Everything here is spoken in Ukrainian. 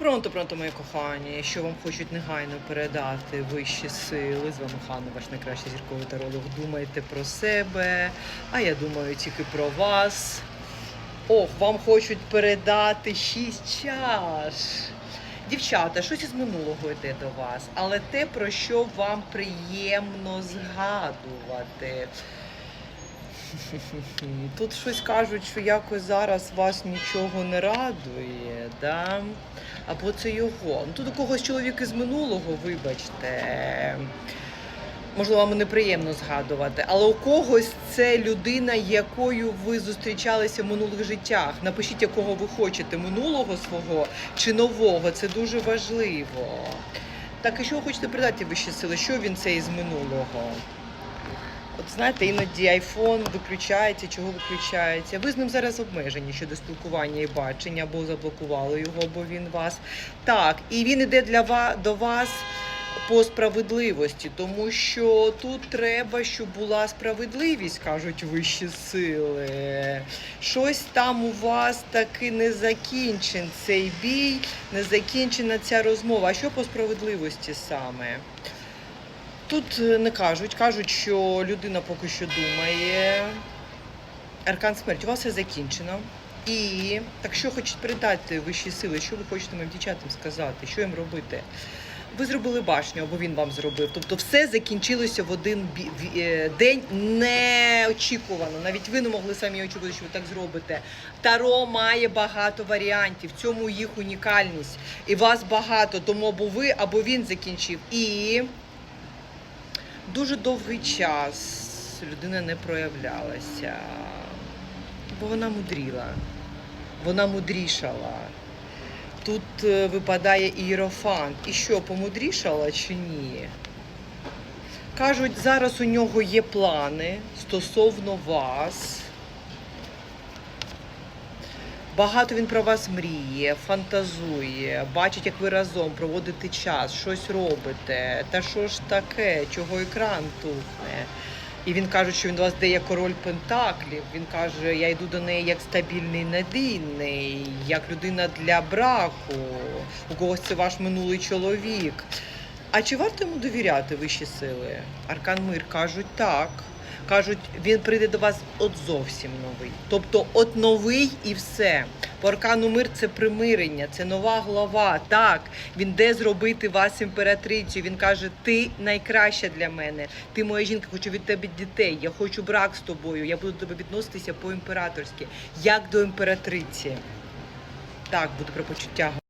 Пронто, пронто, мої кохані, що вам хочуть негайно передати вищі сили. З вами Ханна, ваш найкращий зірковий таролог. Думайте про себе, а я думаю тільки про вас. Ох, вам хочуть передати шість чаш. Дівчата, щось із минулого йде до вас, але те, про що вам приємно згадувати. Тут щось кажуть, що якось зараз вас нічого не радує, да? або це його. Ну тут у когось чоловік із минулого, вибачте. Можливо, вам неприємно згадувати, але у когось це людина, якою ви зустрічалися в минулих життях. Напишіть, якого ви хочете, минулого свого чи нового. Це дуже важливо. Так, і що ви хочете передати вищі сили? Що він це із минулого? От знаєте, іноді айфон виключається, чого виключається. Ви з ним зараз обмежені щодо спілкування і бачення, або заблокували його, бо він вас. Так, і він іде для вас до вас по справедливості, тому що тут треба, щоб була справедливість, кажуть вищі сили. Щось там у вас таки не закінчен цей бій, не закінчена ця розмова. А що по справедливості саме? Тут е, не кажуть, кажуть, що людина поки що думає. Аркан смерть, у вас все закінчено. І так що хочуть передати вищі сили, що ви хочете моїм дівчатам сказати, що їм робити? Ви зробили башню, або він вам зробив. Тобто все закінчилося в один е, день неочікувано. Навіть ви не могли самі очікувати, що ви так зробите. Таро має багато варіантів. В цьому їх унікальність. І вас багато, тому або ви, або він закінчив. І дуже довгий час людина не проявлялася, бо вона мудріла, вона мудрішала. Тут е, випадає ієрофант. І що, помудрішала чи ні? Кажуть, зараз у нього є плани стосовно вас. Багато він про вас мріє, фантазує, бачить, як ви разом проводите час, щось робите. Та що ж таке, чого екран тухне? І він каже, що він у вас де є король пентаклів. Він каже, я йду до неї як стабільний надійний, як людина для браку. У когось це ваш минулий чоловік. А чи варто йому довіряти вищі сили? Аркан Мир кажуть так. Кажуть, він прийде до вас от зовсім новий. Тобто, от новий і все. По аркану мир це примирення, це нова глава. Так, він де зробити вас імператрицею. Він каже: ти найкраща для мене. Ти моя жінка, хочу від тебе дітей. Я хочу брак з тобою. Я буду до тебе відноситися по імператорськи, як до імператриці. Так, буде про почуття.